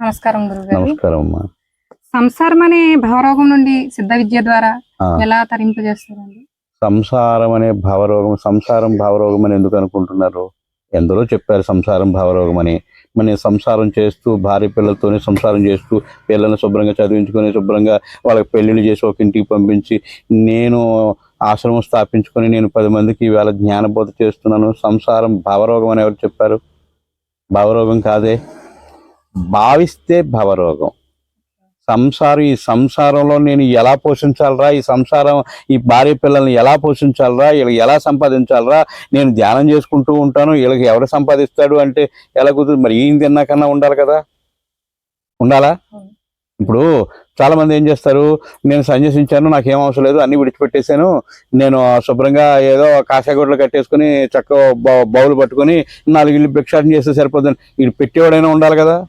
నమస్కారం గురుగారు. నమస్కారం అమ్మా సంసారం అనే భావరోగం నుండి సిద్ధ విద్య ద్వారా ఎలా తరింపజేస్తారండి? సంసారం అనే భావరోగం సంసారం భావరోగం అని ఎందుకు అనుకుంటున్నారు? ఎందరో చెప్పారు సంసారం భావరోగం అని మన సంసారం చేస్తూ భార్య పిల్లలతోనే సంసారం చేస్తూ పిల్లల్ని శుభ్రంగా చదివించుకొని శుభ్రంగా వాళ్ళకి పెళ్ళిళ్ళు చేసి ఒక ఇంటికి పంపించి నేను ఆశ్రమం స్థాపించుకొని నేను పది మందికి ఇవాళ జ్ఞానబోధ చేస్తున్నాను. సంసారం భావరోగం అని ఎవరు చెప్పారు? భావరోగం కాదే. భావిస్తే భావరోగం. సంసారం ఈ సంసారంలో నేను ఎలా పోషించాలరా? ఈ సంసారం ఈ భార్య పిల్లల్ని ఎలా పోషించాలరా? వీళ్ళకి ఎలా సంపాదించాలరా? నేను ధ్యానం చేసుకుంటూ ఉంటాను వీళ్ళకి ఎవరు సంపాదిస్తాడు అంటే ఎలా కుదురు? మరి ఈయన తిన్నాకన్నా ఉండాలి కదా? ఉండాలా. ఇప్పుడు చాలా మంది ఏం చేస్తారు? నేను సన్యసించాను నాకేం అవసరం లేదు అన్ని విడిచిపెట్టేశాను. నేను శుభ్రంగా ఏదో కాషాయగొడ్లు కట్టేసుకుని చక్కగా బౌ- బౌలు పట్టుకొని నాలుగు ఇల్లు భిక్షాటం చేస్తే సరిపోతుంది ఇది పెట్టేవాడైనా ఉండాలి కదా?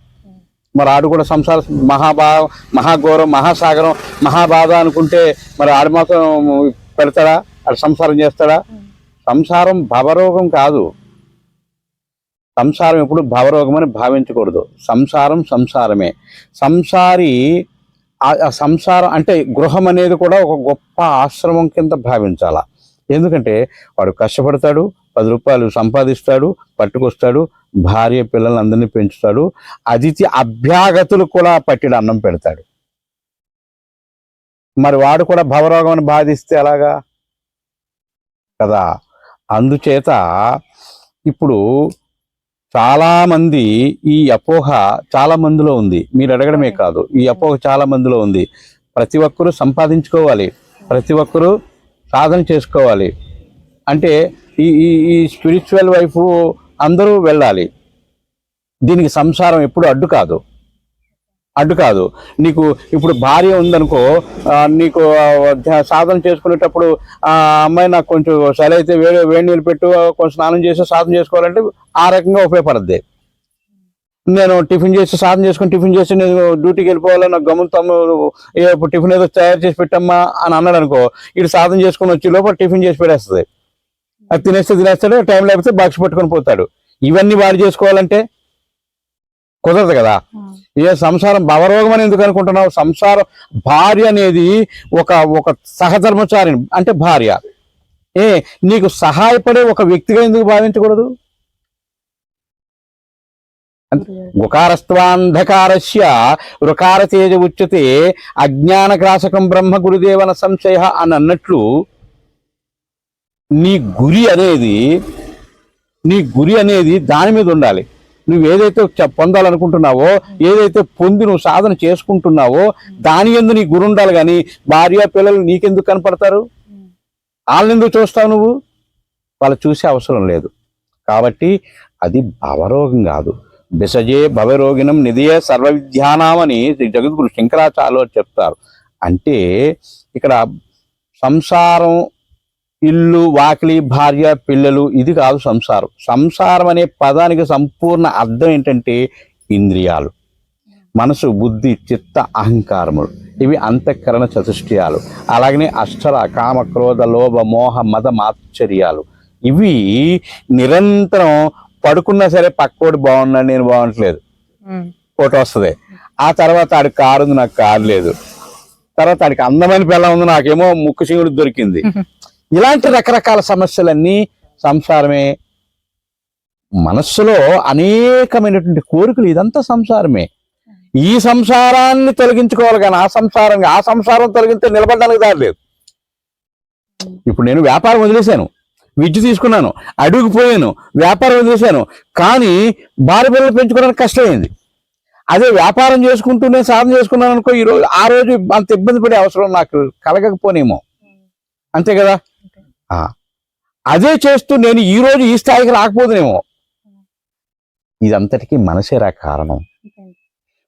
మరి ఆడు కూడా సంసార మహాభా మహాఘోరం మహాసాగరం మహాబాధ అనుకుంటే మరి ఆడు మాత్రం పెడతాడా? ఆడు సంసారం చేస్తాడా? సంసారం భవరోగం కాదు. సంసారం ఎప్పుడు భవరోగం అని భావించకూడదు. సంసారం సంసారమే. సంసారి ఆ- ఆ సంసారం అంటే గృహం అనేది కూడా ఒక గొప్ప ఆశ్రమం కింద భావించాల? ఎందుకంటే వాడు కష్టపడతాడు పది రూపాయలు సంపాదిస్తాడు పట్టుకొస్తాడు భార్య పిల్లల్ని అందరినీ పెంచుతాడు. అతిథి అభ్యాగతులు కూడా పట్టిడు అన్నం పెడతాడు. మరి వాడు కూడా భవరోగం బాధిస్తే ఎలాగా? కదా? అందుచేత ఇప్పుడు చాలా మంది ఈ అపోహ చాలా మందిలో ఉంది. మీరు అడగడమే కాదు. ఈ అపోహ చాలా మందిలో ఉంది. ప్రతి ఒక్కరూ సంపాదించుకోవాలి. ప్రతి ఒక్కరూ సాధన చేసుకోవాలి. అంటే ఈ ఈ ఈ స్పిరిచువల్ వైపు అందరూ వెళ్ళాలి. దీనికి సంసారం ఎప్పుడు అడ్డు కాదు. అడ్డు కాదు. నీకు ఇప్పుడు భార్య ఉందనుకో నీకు సాధన చేసుకునేటప్పుడు ఆ అమ్మాయి నాకు కొంచెం చలి అయితే వేడి వేడి నీళ్ళు పెట్టు కొంచెం స్నానం చేసి సాధన చేసుకోవాలంటే ఆ రకంగా ఉపయోగపడద్ది. నేను టిఫిన్ చేసి సాధన చేసుకుని టిఫిన్ చేసి నేను డ్యూటీకి వెళ్ళిపోవాలి నాకు గమ్మున తమ్ముడు టిఫిన్ ఏదో తయారు చేసి పెట్టమ్మా అని అన్నాడు అనుకో ఇటు సాధన చేసుకుని వచ్చే లోపల టిఫిన్ చేసి పెట్టేస్తుంది. అది తినేస్తే తినేస్తాడు టైం లేకపోతే బాక్స్ పట్టుకొని పోతాడు. ఇవన్నీ వాడు చేసుకోవాలంటే కుదరదు కదా. ఏ సంసారం భవరోగం అని ఎందుకు అనుకుంటున్నావు? సంసారం భార్య అనేది ఒక ఒక సహధర్మచారిని అంటే భార్య. ఏ నీకు సహాయపడే ఒక వ్యక్తిగా ఎందుకు భావించకూడదు? గుకారస్త్వాంధకారస్య రుకార తేజ ఉచ్యతే అజ్ఞాన గ్రాసకం బ్రహ్మ గురుదేవన సంశయ అని అన్నట్లు నీ గురి అనేది నీ గురి అనేది దాని మీద ఉండాలి. నువ్వు ఏదైతే పొందాలనుకుంటున్నావో ఏదైతే పొంది నువ్వు సాధన చేసుకుంటున్నావో దాని ఎందు నీ గురి ఉండాలి కానీ భార్య పిల్లలు నీకెందుకు కనపడతారు? వాళ్ళని ఎందుకు చూస్తావు నువ్వు? వాళ్ళు చూసే అవసరం లేదు. కాబట్టి అది భవరోగం కాదు. బిసజే భవరోగినం నిధియే సర్వ విద్యానామని జగద్గురు శంకరాచార్యులు చెప్తారు. అంటే ఇక్కడ సంసారం ఇల్లు వాకిలి భార్య పిల్లలు ఇది కాదు సంసారం. సంసారం అనే పదానికి సంపూర్ణ అర్థం ఏంటంటే ఇంద్రియాలు. మనసు బుద్ధి చిత్త అహంకారములు. ఇవి అంతఃకరణ చతుష్టయాలు. అలాగనే అష్టర కామ క్రోధ లోభ మోహ మద మాత్సర్యాలు. ఇవి నిరంతరం పడుకున్నా సరే పక్కోడు బాగున్నాడు నేను బాగుంటలేదు. ఫోటో వస్తుంది. ఆ తర్వాత ఆడికి కారు ఉంది నాకు కారు లేదు. తర్వాత ఆడికి అందమైన పిల్ల ఉంది నాకేమో ముక్కు సింగుడు దొరికింది. ఇలాంటి రకరకాల సమస్యలన్నీ సంసారమే. మనస్సులో అనేకమైనటువంటి కోరికలు ఇదంతా సంసారమే. ఈ సంసారాన్ని తొలగించుకోవాలి కానీ ఆ సంసారం ఆ సంసారం తొలగితే నిలబడడానికి దారి లేదు. ఇప్పుడు నేను వ్యాపారం వదిలేశాను విద్య తీసుకున్నాను అడుగుపోయాను వ్యాపారం వదిలేశాను కానీ భార్య పిల్లలు పెంచుకోవడానికి కష్టమైంది. అదే వ్యాపారం చేసుకుంటూ నేను సాధన చేసుకున్నాను అనుకో ఈ రోజు ఆ రోజు అంత ఇబ్బంది పడే అవసరం నాకు కలగకపోనేమో. అంతే కదా? అదే చేస్తూ నేను ఈ రోజు ఈ స్థాయికి రాకపోదునేమో. ఇదంతటికీ మనసేరా కారణం.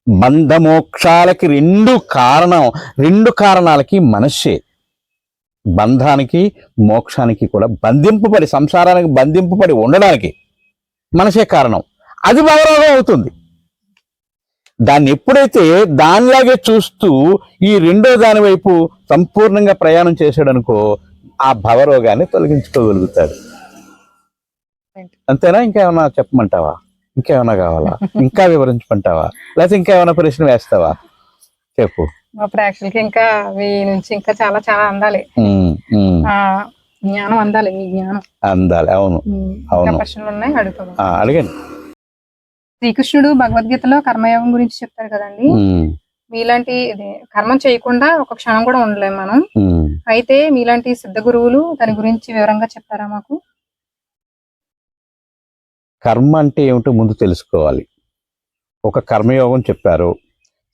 బంధమోక్షాలకి రెండు కారణం రెండు కారణాలకి మనస్సే. బంధానికి మోక్షానికి కూడా బంధింపబడి సంసారానికి బంధింపబడి ఉండడానికి మనసే కారణం. అది భవరోగం అవుతుంది. దాన్ని ఎప్పుడైతే దానిలాగే చూస్తూ ఈ రెండో దాని వైపు సంపూర్ణంగా ప్రయాణం చేశాడనుకో ఆ భవరోగాన్ని తొలగించుకోగలుగుతాడు. అంతేనా? ఇంకేమన్నా చెప్పమంటావా? ఇంకేమైనా కావాలా? ఇంకా వివరించమంటావా? లేకపోతే ఇంకా ఏమైనా ప్రశ్న వేస్తావా? చెప్పు. మా ప్రేక్షకులకి ఇంకా మీ నుంచి ఇంకా చాలా చాలా అందాలి. జ్ఞానం అందాలి మీ జ్ఞానం. అందాలి అవును అవును. ప్రశ్నలు ఉన్నాయి అడుగుతాం ఆ, అడగండి. శ్రీకృష్ణుడు భగవద్గీతలో కర్మయోగం గురించి చెప్తారు కదండి. మీలాంటి కర్మం చేయకుండా ఒక క్షణం కూడా ఉండలేం మనం. అయితే మీలాంటి సిద్ధ గురువులు దాని గురించి వివరంగా చెప్తారా మాకు? కర్మ అంటే ఏమిటో ముందు తెలుసుకోవాలి. ఒక కర్మయోగం చెప్పారు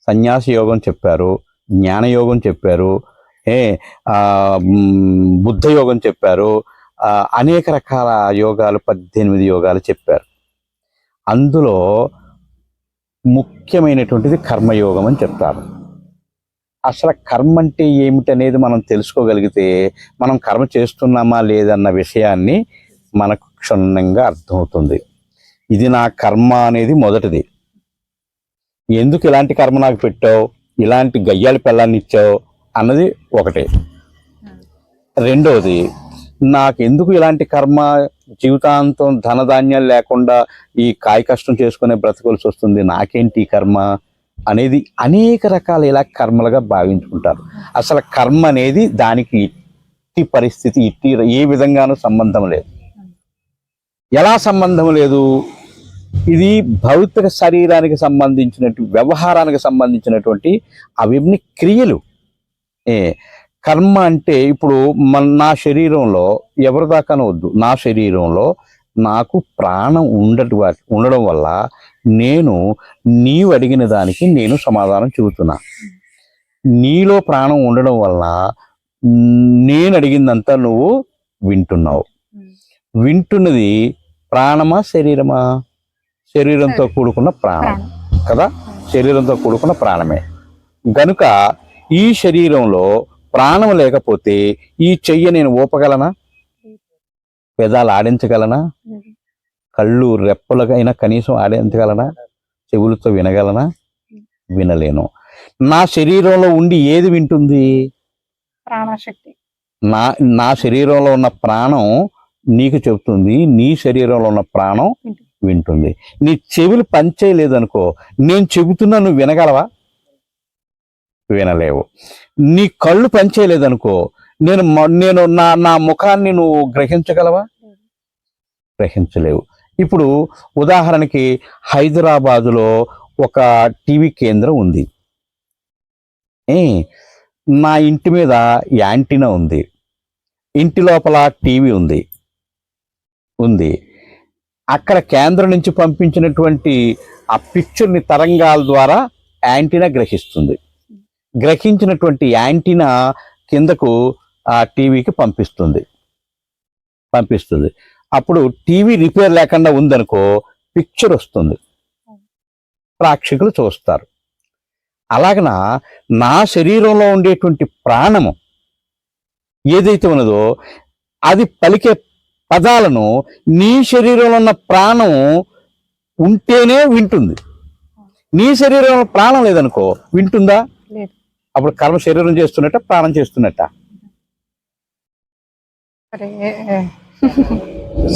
సన్యాస యోగం చెప్పారు జ్ఞానయోగం చెప్పారు ఏ బుద్ధ యోగం చెప్పారు అనేక రకాల యోగాలు పద్దెనిమిది యోగాలు చెప్పారు. అందులో ముఖ్యమైనటువంటిది కర్మయోగం అని చెప్తారు. అసలు కర్మ అంటే ఏమిటనేది మనం తెలుసుకోగలిగితే మనం కర్మ చేస్తున్నామా లేదన్న విషయాన్ని మనకు క్షుణ్ణంగా అర్థమవుతుంది. ఇది నా కర్మ అనేది మొదటిది. ఎందుకు ఇలాంటి కర్మ నాకు పెట్టావు? ఇలాంటి గయ్యాలి పిల్లాన్ని ఇచ్చావు? అన్నది ఒకటి. రెండవది నాకు ఎందుకు ఇలాంటి కర్మ? జీవితాంతం ధనధాన్యాలు లేకుండా ఈ కాయ కష్టం చేసుకునే బ్రతకవలసి వస్తుంది నాకేంటి ఈ కర్మ? అనేది అనేక రకాల ఇలా కర్మలుగా భావించుకుంటారు. అసలు కర్మ అనేది దానికి ఇట్టి పరిస్థితి ఇట్టి ఏ విధంగానూ సంబంధం లేదు. ఎలా సంబంధం లేదు? ఇది భౌతిక శరీరానికి సంబంధించినట్టు వ్యవహారానికి సంబంధించినటువంటి అవన్నీ క్రియలు. ఏ కర్మ అంటే ఇప్పుడు మన నా శరీరంలో ఎవరి దాకానో వద్దు. నా శరీరంలో నాకు ప్రాణం ఉండటి ఉండడం వల్ల నేను నీవు అడిగిన దానికి నేను సమాధానం చెబుతున్నా. నీలో ప్రాణం ఉండడం వల్ల నేను అడిగిందంతా నువ్వు వింటున్నావు. వింటున్నది ప్రాణమా శరీరమా? శరీరంతో కూడుకున్న ప్రాణం. కదా? శరీరంతో కూడుకున్న ప్రాణమే. గనుక ఈ శరీరంలో ప్రాణం లేకపోతే ఈ చెయ్యి నేను ఊపగలనా? పెదాలు ఆడించగలనా? కళ్ళు రెప్పలకైనా కనీసం ఆడించగలనా చెవులతో వినగలనా? వినలేను. నా శరీరంలో ఉండి ఏది వింటుంది? ప్రాణశక్తి. నా నా శరీరంలో ఉన్న ప్రాణం నీకు చెబుతుంది. నీ శరీరంలో ఉన్న ప్రాణం వింటుంది. నీ చెవులు పనిచేయలేదనుకో నేను చెబుతున్నా నువ్వు వినగలవా? వినలేవు. నీ కళ్ళు పనిచేయలేదనుకో నేను నేను నా నా ముఖాన్ని నువ్వు గ్రహించగలవా? గ్రహించలేవు. ఇప్పుడు ఉదాహరణకి హైదరాబాదులో ఒక టీవీ కేంద్రం ఉంది. నా ఇంటి మీద యాంటీనా ఉంది. ఇంటి లోపల టీవీ ఉంది. ఉంది. అక్కడ కేంద్రం నుంచి పంపించినటువంటి ఆ పిక్చర్ని తరంగాల ద్వారా యాంటీనా గ్రహిస్తుంది. గ్రహించినటువంటి యాంటీనా కిందకు ఆ టీవీకి పంపిస్తుంది. పంపిస్తుంది. అప్పుడు టీవీ రిపేర్ లేకుండా ఉందనుకో పిక్చర్ వస్తుంది. ప్రేక్షకులు చూస్తారు. అలాగన నా శరీరంలో ఉండేటువంటి ప్రాణము ఏదైతే ఉన్నదో అది పలికే పదాలను నీ శరీరంలో ఉన్న ప్రాణం ఉంటేనే వింటుంది. నీ శరీరంలో ప్రాణం లేదనుకో వింటుందా? అప్పుడు కర్మ శరీరం చేస్తున్నట్ట ప్రాణం చేస్తున్నట్ట?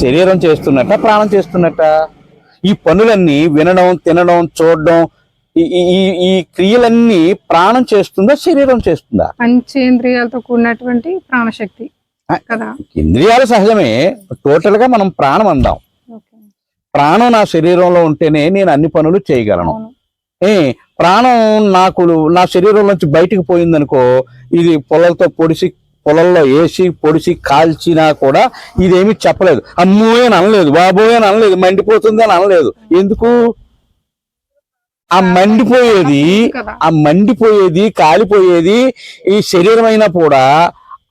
శరీరం చేస్తున్నట్ట ప్రాణం చేస్తున్నట్ట. ఈ పనులన్నీ వినడం తినడం చూడడం ఈ క్రియలన్నీ ప్రాణం చేస్తుందా శరీరం చేస్తుందా? పంచేంద్రియాలతో కూడినటువంటి ప్రాణశక్తి. కదా. ఇంద్రియాలు సహజమే టోటల్గా మనం ప్రాణం అందాం. ప్రాణం నా శరీరంలో ఉంటేనే నేను అన్ని పనులు చేయగలను. ఏ ప్రాణం నాకు నా శరీరం నుంచి బయటికి పోయిందనుకో ఇది పొలలతో పొడిసి పొలంలో వేసి పొడిసి కాల్చినా కూడా ఇదేమి చెప్పలేదు. అమ్మోయ్ అని అనలేదు బాబోయ్ అని అనలేదు మండిపోతుంది అని అనలేదు. ఎందుకు? ఆ మండిపోయేది ఆ మండిపోయేది కాలిపోయేది ఈ శరీరం అయినా కూడా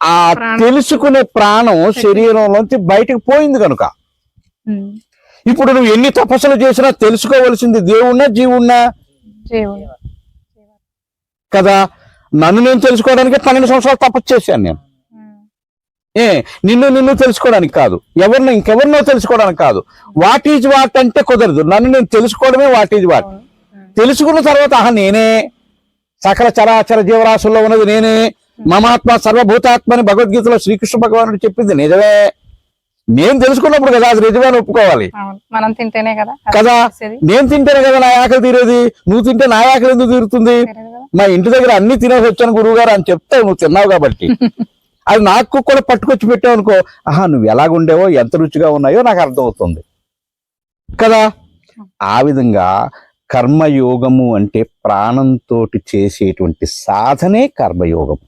ఆ. తెలుసుకునే ప్రాణం శరీరంలోంచి బయటకు పోయింది కనుక. ఇప్పుడు నువ్వు ఎన్ని తపస్సులు చేసినా తెలుసుకోవలసింది దేవుణ్ణా జీవుణ్ణా? జీవుడు. కదా? నన్ను నేను తెలుసుకోవడానికి పన్నెండు సంవత్సరాలు తపస్సు చేశాను నేను. ఏ నిన్ను నిన్ను తెలుసుకోవడానికి కాదు. ఎవరినో ఇంకెవరినో తెలుసుకోవడానికి కాదు. వాట్ ఈజ్ వాట్ అంటే కుదరదు. నన్ను నేను తెలుసుకోవడమే వాట్ ఈజ్ వాట్. తెలుసుకున్న తర్వాత ఆహా నేనే. సకల చరాచర జీవరాశుల్లో ఉన్నది నేనే. మమాత్మ సర్వభూతాత్మ అని భగవద్గీతలో శ్రీకృష్ణ భగవానుడు చెప్పింది నిజమే. నేను తెలుసుకున్నప్పుడు కదా అది నిజమని ఒప్పుకోవాలి. మనం తింటేనే కదా కదా. నేను తింటేనే కదా నా ఆకలి తీరేది? నువ్వు తింటే నా ఆకలి ఎందుకు తీరుతుంది. మా ఇంటి దగ్గర అన్ని తినేసి వచ్చాను గురువు గారు అని చెప్తావు నువ్వు తిన్నావు కాబట్టి. అది నాకు కూడా పట్టుకొచ్చి పెట్టావు అనుకో ఆహా నువ్వు ఎలాగుండేవో ఎంత రుచిగా ఉన్నాయో నాకు అర్థమవుతుంది. కదా? ఆ విధంగా కర్మయోగము అంటే ప్రాణంతో చేసేటువంటి సాధనే కర్మయోగం.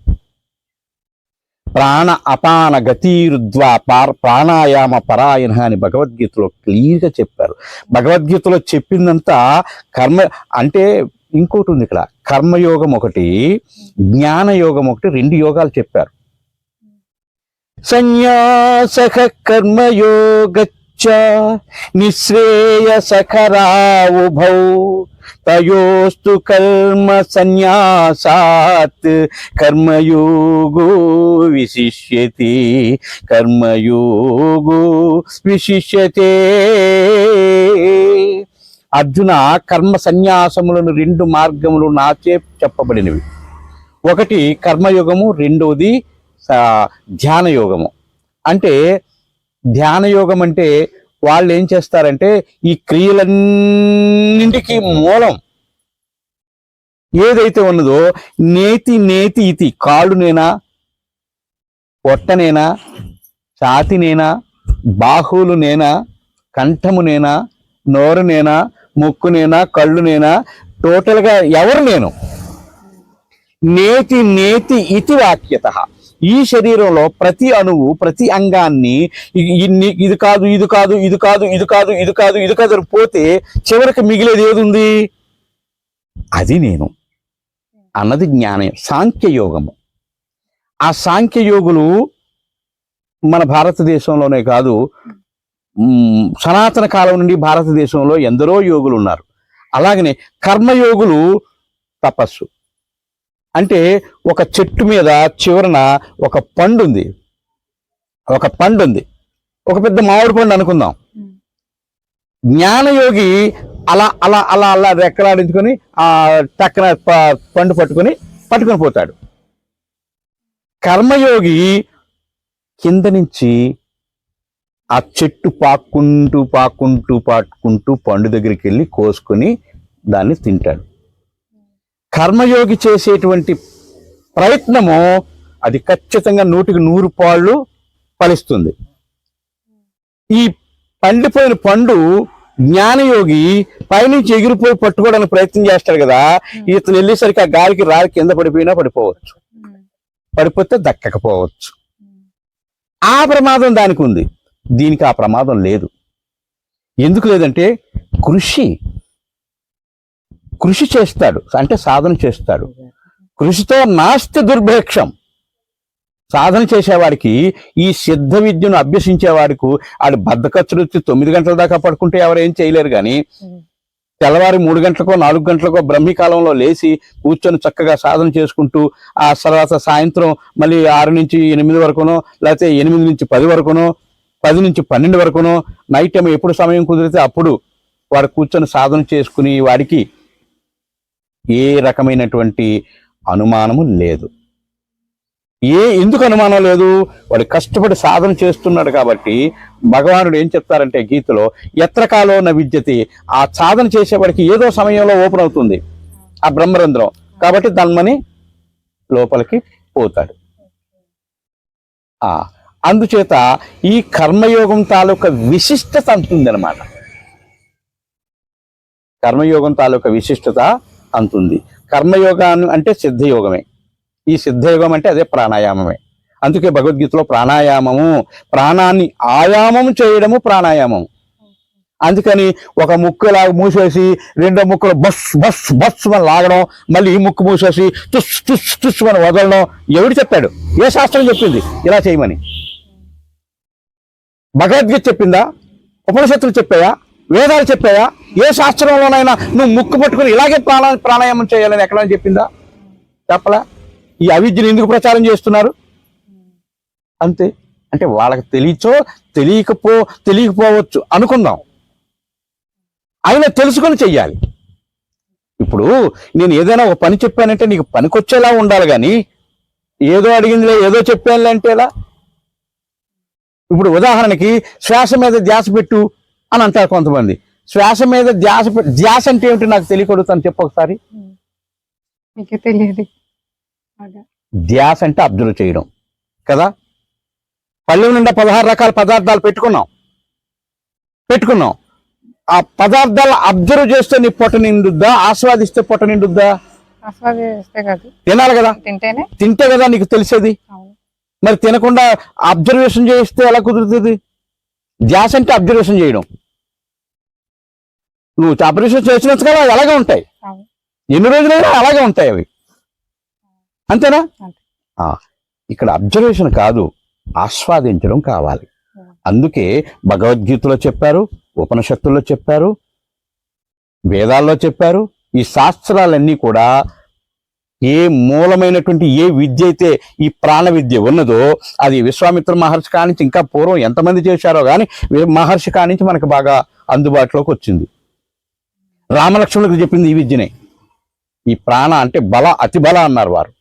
ప్రాణ అపాన గతీరుద్వా పార్ ప్రాణాయామ పరాయణ అని భగవద్గీతలో క్లియర్గా చెప్పారు. భగవద్గీతలో చెప్పిందంతా కర్మ అంటే ఇంకోటి ఉంది ఇక్కడ. కర్మయోగం ఒకటి జ్ఞానయోగం ఒకటి రెండు యోగాలు చెప్పారు. సన్యాస కర్మయోగచ్చ నిశ్రేయసకరా ఉభౌ తయోస్తు కర్మ సన్యాసాత్ కర్మయోగో విశిష్యతి కర్మయోగో విశిష్యతే. అర్జున కర్మ సన్యాసములను రెండు మార్గములు నాచే చెప్పబడినవి. ఒకటి కర్మయోగము రెండవది ధ్యానయోగము. అంటే ధ్యానయోగం అంటే వాళ్ళు ఏం చేస్తారంటే ఈ క్రియలన్నింటికి మూలం. ఏదైతే ఉన్నదో నేతి నేతి ఇతి కాళ్ళు నేనా పొట్టనేనా ఛాతినేనా బాహువులు నేనా కంఠము నేనా నోరు నేనా ముక్కు నేనా కళ్ళు నేనా? టోటల్గా ఎవరు నేను? నేతి నేతి ఇతి వాక్యత. ఈ శరీరంలో ప్రతి అణువు ప్రతి అంగాన్ని ఇన్ని- ఇది కాదు ఇది కాదు ఇది కాదు ఇది కాదు ఇది కాదు ఇది కాదు పోతే చివరికి మిగిలేది ఏది ఉంది? అది నేను. అన్నది జ్ఞానం సాంఖ్యయోగము. ఆ సాంఖ్యయోగులు మన భారతదేశంలోనే కాదు సనాతన కాలం నుండి భారతదేశంలో ఎందరో యోగులు ఉన్నారు. అలాగనే కర్మయోగులు తపస్సు. అంటే ఒక చెట్టు మీద చివరన ఒక పండు ఉంది ఒక పండు ఉంది ఒక పెద్ద మామిడి పండు అనుకుందాం. జ్ఞానయోగి అలా అలా అలా అలా రెక్కలాడించుకొని ఆ టక్కన ప- పండు పట్టుకొని పట్టుకొని పోతాడు. కర్మయోగి కింద నుంచి ఆ చెట్టు పాక్కుంటూ పాక్కుంటూ పాక్కుంటూ పండు దగ్గరికి వెళ్ళి కోసుకొని దాన్ని తింటాడు. కర్మయోగి చేసేటువంటి ప్రయత్నము అది ఖచ్చితంగా నూటికి నూరు పాళ్ళు ఫలిస్తుంది. ఈ పండిపోయిన పండు జ్ఞానయోగి పైనుంచి ఎగిరిపోయి పట్టుకోవడానికి ప్రయత్నం చేస్తాడు కదా ఇతను వెళ్ళేసరికి ఆ గాలికి రాలి కింద పడిపోయినా పడిపోవచ్చు. ఉమ్. పడిపోతే దక్కకపోవచ్చు. ఉమ్. ఆ ప్రమాదం దానికి ఉంది. దీనికి ఆ ప్రమాదం లేదు. ఎందుకు లేదంటే కృషి కృషి చేస్తాడు అంటే సాధన చేస్తాడు. కృషితో నాస్తి దుర్భిక్షం. సాధన చేసేవాడికి ఈ సిద్ధ విద్యను అభ్యసించేవాడికి ఆడు బద్దకచ్చులు వచ్చి తొమ్మిది గంటల దాకా పడుకుంటే ఎవరు ఏం చేయలేరు కానీ తెల్లవారి మూడు గంటలకో నాలుగు గంటలకో బ్రహ్మీకాలంలో లేచి కూర్చొని చక్కగా సాధన చేసుకుంటూ ఆ తర్వాత సాయంత్రం మళ్ళీ ఆరు నుంచి ఎనిమిది వరకునో లేకపోతే ఎనిమిది నుంచి పది వరకునో పది నుంచి పన్నెండు వరకునో నైట్ టైం ఎప్పుడు సమయం కుదిరితే అప్పుడు వారు కూర్చొని సాధన చేసుకుని వాడికి ఏ రకమైనటువంటి అనుమానము లేదు. ఏ ఎందుకు అనుమానం లేదు? వాడు కష్టపడి సాధన చేస్తున్నాడు కాబట్టి భగవానుడు ఏం చెప్తారంటే గీతలో ఎత్రకాలో న విద్యతి. ఆ సాధన చేసేవాడికి ఏదో సమయంలో ఓపెన్ అవుతుంది ఆ బ్రహ్మరంధ్రం. కాబట్టి ధన్మని లోపలికి పోతాడు. ఆ అందుచేత ఈ కర్మయోగం తాలూకా విశిష్టత అంతుందనమాట కర్మయోగం తాలూకా విశిష్టత అంతుంది. కర్మయోగాన్ని అంటే సిద్ధయోగమే. ఈ సిద్ధయోగం అంటే అదే ప్రాణాయామమే. అందుకే భగవద్గీతలో ప్రాణాయామము ప్రాణాన్ని ఆయామం చేయడము ప్రాణాయామం అందుకని ఒక ముక్కులా మూసేసి రెండో ముక్కులు బస్ బస్ బస్ అని లాగడం మళ్ళీ ఈ ముక్కు మూసేసి తుస్ తుస్ తుస్ అని వదలడం ఎవడు చెప్పాడు? ఏ శాస్త్రం చెప్పింది? ఇలా చేయమని. భగవద్గీత చెప్పిందా? ఉపనిషత్తులు చెప్పాయా? వేదాలు చెప్పాయా? ఏ శాస్త్రంలోనైనా నువ్వు ముక్కు పట్టుకుని ఇలాగే ప్రాణా ప్రాణాయామం చేయాలని ఎక్కడ చెప్పిందా? చెప్పలా? ఈ అవిద్యను ఎందుకు ప్రచారం చేస్తున్నారు? అంతే. అంటే వాళ్ళకి తెలియచో తెలియకపో తెలియకపోవచ్చు అనుకుందాం. అయినా తెలుసుకొని చెయ్యాలి. ఇప్పుడు నేను ఏదైనా ఒక పని చెప్పానంటే నీకు పనికొచ్చేలా ఉండాలి కానీ ఏదో అడిగిందిలే ఏదో చెప్పానులే అంటే ఎలా? ఇప్పుడు ఉదాహరణకి శ్వాస మీద ధ్యాస పెట్టు అని అంటారు కొంతమంది. శ్వాస మీద ధ్యాస ధ్యాస అంటే ఏమిటి నాకు తెలియకూడదు చెప్పు ఒకసారి. తెలియదు. ధ్యాస అంటే అబ్జర్వ్ చేయడం. కదా? పళ్ళెం నిండా పదహారు రకాల పదార్థాలు పెట్టుకున్నాం. పెట్టుకున్నాం. ఆ పదార్థాలు అబ్జర్వ్ చేస్తే నీ పొట్ట నిండుద్దా? ఆస్వాదిస్తే పొట్ట నిండుద్దా? తినాలి కదా? తింటేనే. తింటే కదా నీకు తెలిసేది? మరి తినకుండా అబ్జర్వేషన్ చేస్తే ఎలా కుదురుతుంది? ధ్యాస అంటే అబ్జర్వేషన్ చేయడం. నువ్వు అబ్జర్వేషన్ చేసినంత కదా అవి అలాగే ఉంటాయి. ఎన్ని రోజులైనా అలాగే ఉంటాయి అవి. అంతేనా? ఇక్కడ అబ్జర్వేషన్ కాదు ఆస్వాదించడం కావాలి. అందుకే భగవద్గీతలో చెప్పారు ఉపనిషత్తుల్లో చెప్పారు వేదాల్లో చెప్పారు ఈ శాస్త్రాలన్నీ కూడా ఏ మూలమైనటువంటి ఏ విద్య అయితే ఈ ప్రాణ విద్య ఉన్నదో అది విశ్వామిత్ర మహర్షి కానించి ఇంకా పూర్వం ఎంతమంది చేశారో కానీ మహర్షి కానించి మనకు బాగా అందుబాటులోకి వచ్చింది. రామలక్ష్మణులకు చెప్పింది ఈ విద్యనే. ఈ ప్రాణ అంటే బల అతి బల అన్నారు వారు.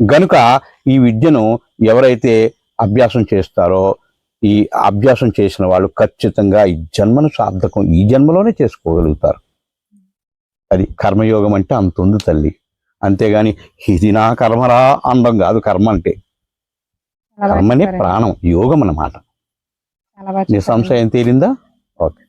గనుక ఈ విద్యను ఎవరైతే అభ్యాసం చేస్తారో ఈ అభ్యాసం చేసిన వాళ్ళు ఖచ్చితంగా ఈ జన్మను సార్థకం ఈ జన్మలోనే చేసుకోగలుగుతారు. అది కర్మయోగం అంటే అంత ఉంది తల్లి. అంతేగాని ఇది నా కర్మరా అనడం కాదు కర్మ అంటే కర్మనే. ప్రాణం యోగం అన్నమాట చాలా బాగా నీ చెప్పారండి. సంశయం తీరిందా ఓకే